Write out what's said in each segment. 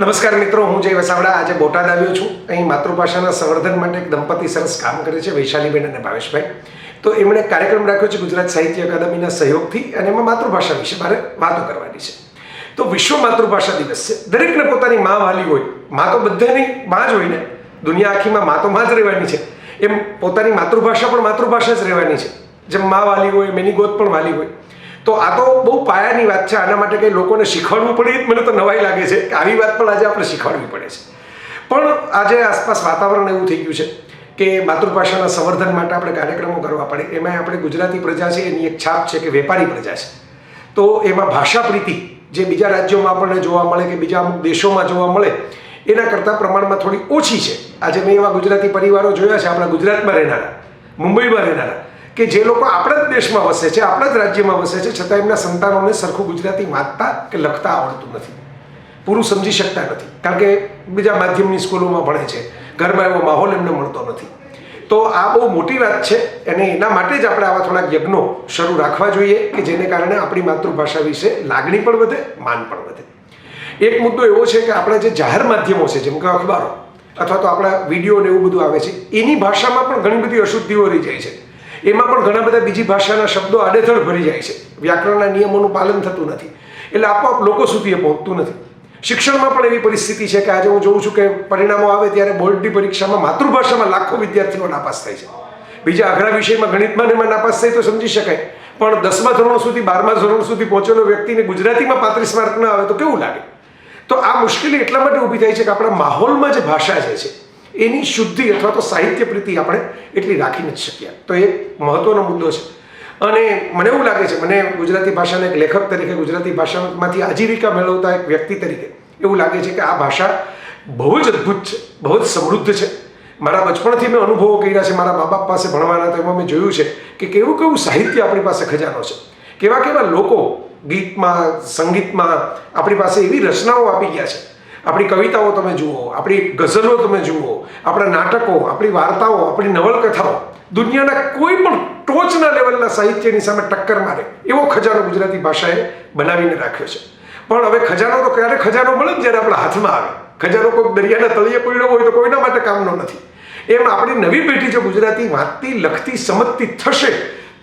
નમસ્કાર મિત્રો, હું જય વસાવડા. આજે બોટાદ આવ્યો છું. અહીં માતૃભાષાના સંવર્ધન માટે એક દંપતી સરસ કામ કરે છે, વૈશાલીબેન અને ભાવેશભાઈ. તો એમણે કાર્યક્રમ રાખ્યો છે ગુજરાત સાહિત્ય અકાદમીના સહયોગથી અને એમાં માતૃભાષા વિશે મારે વાતો કરવાની છે. તો વિશ્વ માતૃભાષા દિવસ છે. દરેકને પોતાની મા વાલી હોય, મા તો બધાની મા જ હોય ને. દુનિયા આખીમાં મા તો મા જ રહેવાની છે. એમ પોતાની માતૃભાષા પણ માતૃભાષા જ રહેવાની છે. જેમ મા વાલી હોય એની ગોદ પણ વાલી હોય. તો આ તો બહુ પાયાની વાત છે. આના માટે કંઈ લોકોને શીખવાડવું પડે મને તો નવાઈ લાગે છે કે આવી વાત પણ આજે આપણે શીખવાડવી પડે છે. પણ આજે આસપાસ વાતાવરણ એવું થઈ ગયું છે કે માતૃભાષાના સંવર્ધન માટે આપણે કાર્યક્રમો કરવા પડે. એમાં આપણે ગુજરાતી પ્રજા છે, એની એક છાપ છે કે વેપારી પ્રજા છે. તો એમાં ભાષા પ્રીતિ જે બીજા રાજ્યોમાં આપણને જોવા મળે કે બીજા અમુક દેશોમાં જોવા મળે, એના કરતાં પ્રમાણમાં થોડી ઓછી છે. આજે મેં એવા ગુજરાતી પરિવારો જોયા છે. આપણા ગુજરાતમાં રહેનારા, મુંબઈમાં રહેનારા. કે જે લોકો આપણા જ દેશમાં વસે છે, આપણા જ રાજ્યમાં વસે છે, છતાં એમના સંતાનોને સરખું ગુજરાતી વાંચતા કે લખતા આવડતું નથી. પૂરું સમજી શકતા નથી. કારણ કે બીજા માધ્યમની સ્કૂલોમાં ભણે છે. ઘરમાં એવો માહોલ એમને મળતો નથી. તો આ બહુ મોટી વાત છે. અને એના માટે જ આપણે આવા થોડાક યજ્ઞો શરૂ રાખવા જોઈએ કે જેને કારણે આપણી માતૃભાષા વિશે લાગણી પણ વધે, માન પણ વધે. એક મુદ્દો એવો છે કે આપણા જે જાહેર માધ્યમો છે, જેમ કે અખબારો, અથવા તો આપણા વીડિયો ને એવું બધું આવે છે, એની ભાષામાં પણ ઘણી બધી અશુદ્ધિઓ રહી જાય છે. એમાં પણ ઘણા બધા બીજી ભાષાના શબ્દો આડેધડ ભરી જાય છે. વ્યાકરણના નિયમોનું પાલન થતું નથી. એટલે આપોઆપ લોકો સુધી એ પહોંચતું નથી. શિક્ષણમાં પણ એવી પરિસ્થિતિ છે કે આજે હું જોઉં છું કે પરિણામો આવે ત્યારે બોર્ડની પરીક્ષામાં માતૃભાષામાં લાખો વિદ્યાર્થીઓ નાપાસ થાય છે. બીજા અઘરા વિષયમાં ગણિતમાં એમાં નાપાસ થાય તો સમજી શકાય. પણ દસમા ધોરણ સુધી, બારમા ધોરણ સુધી પહોંચેલો વ્યક્તિને ગુજરાતીમાં પાંત્રીસ માર્ક ના આવે તો કેવું લાગે? તો આ મુશ્કેલી એટલા માટે ઊભી થાય છે કે આપણા માહોલમાં જે ભાષા જે છે એની શુદ્ધિ અથવા તો સાહિત્ય પ્રીતિ આપણે એટલી રાખી નથી શક્યા તો એ મહત્વનો મુદ્દો છે. અને મને એવું લાગે છે, મને ગુજરાતી ભાષાના એક લેખક તરીકે ગુજરાતી ભાષામાંથી આજીવિકા મેળવતા એક વ્યક્તિ તરીકે એવું લાગે છે કે આ ભાષા બહુ જ અદ્ભુત છે, બહુ જ સમૃદ્ધ છે. મારા બચપણથી મેં અનુભવો કર્યા છે, મારા મા બાપ પાસે ભણવાના તો એમાં મેં જોયું છે કે કેવું કેવું સાહિત્ય આપણી પાસે ખજાનો છે. કેવા કેવા લોકો ગીતમાં, સંગીતમાં આપણી પાસે એવી રચનાઓ આપી ગયા છે. આપણી કવિતાઓ તમે જુઓ, આપણી ગઝલો તમે જુઓ, આપણા નાટકો, આપણી વાર્તાઓ, આપણી નવલકથાઓ, દુનિયાના કોઈ પણ ટોચના લેવલના સાહિત્યની સામે ટક્કર મારે, એવો ખજાનો ગુજરાતી ભાષાએ બનાવીને રાખ્યો છે. પણ હવે ખજાનો તો ક્યારે ખજાનો મળે જ્યારે આપણા હાથમાં આવે? ખજાનો કોઈ દરિયાના તળિયે પડ્યો હોય તો કોઈના માટે કામનો નથી. એમ આપણી નવી પેઢી જો ગુજરાતી વાંચતી, લખતી, સમજતી થશે,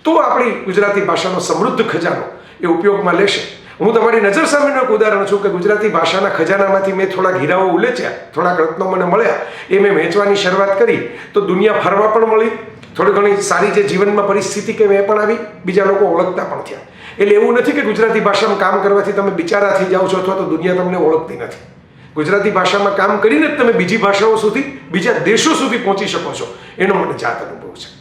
તો આપણી ગુજરાતી ભાષાનો સમૃદ્ધ ખજાનો એ ઉપયોગમાં લેશે. હું તમારી નજર સામેનું એક ઉદાહરણ છું કે ગુજરાતી ભાષાના ખજાનામાંથી મેં થોડાક હીરાઓ ઉલેચ્યા, થોડાક રત્નો મને મળ્યા, એ મેં વેચવાની શરૂઆત કરી, તો દુનિયા ફરવા પણ મળી, થોડી ઘણી સારી જે જીવનમાં પરિસ્થિતિ કે એ પણ આવી, બીજા લોકો ઓળખતા પણ થયા. એટલે એવું નથી કે ગુજરાતી ભાષામાં કામ કરવાથી તમે બિચારા થઈ જાઓ છો અથવા તો દુનિયા તમને ઓળખતી નથી. ગુજરાતી ભાષામાં કામ કરીને જ તમે બીજી ભાષાઓ સુધી, બીજા દેશો સુધી પહોંચી શકો છો. એનો મને જાત અનુભવ છે.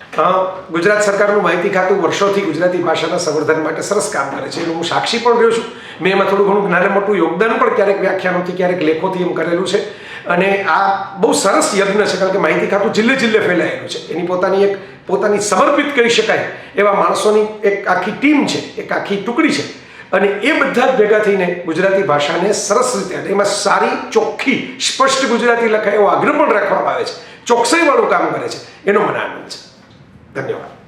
ગુજરાત સરકારનું માહિતી ખાતું વર્ષોથી ગુજરાતી ભાષાના સંવર્ધન માટે સરસ કામ કરે છે. એનું હું સાક્ષી પણ રહ્યો છું. મેં એમાં થોડું ઘણું નાના મોટું યોગદાન પણ ક્યારેક વ્યાખ્યાનોથી, ક્યારેક લેખોથી એમ કરેલું છે. અને આ બહુ સરસ યજ્ઞ છે, કારણ કે માહિતી ખાતું જિલ્લે જિલ્લે ફેલાયેલું છે. એની પોતાની એક, પોતાની સમર્પિત કહી શકાય એવા માણસોની એક આખી ટીમ છે, એક આખી ટુકડી છે. અને એ બધા જ ભેગા થઈને ગુજરાતી ભાષાને સરસ રીતે એમાં સારી, ચોખ્ખી, સ્પષ્ટ ગુજરાતી લખાય એવો આગ્રહ પણ રાખવામાં આવે છે. ચોકસાઈવાળું કામ કરે છે. એનો મને આનંદ છે. i'm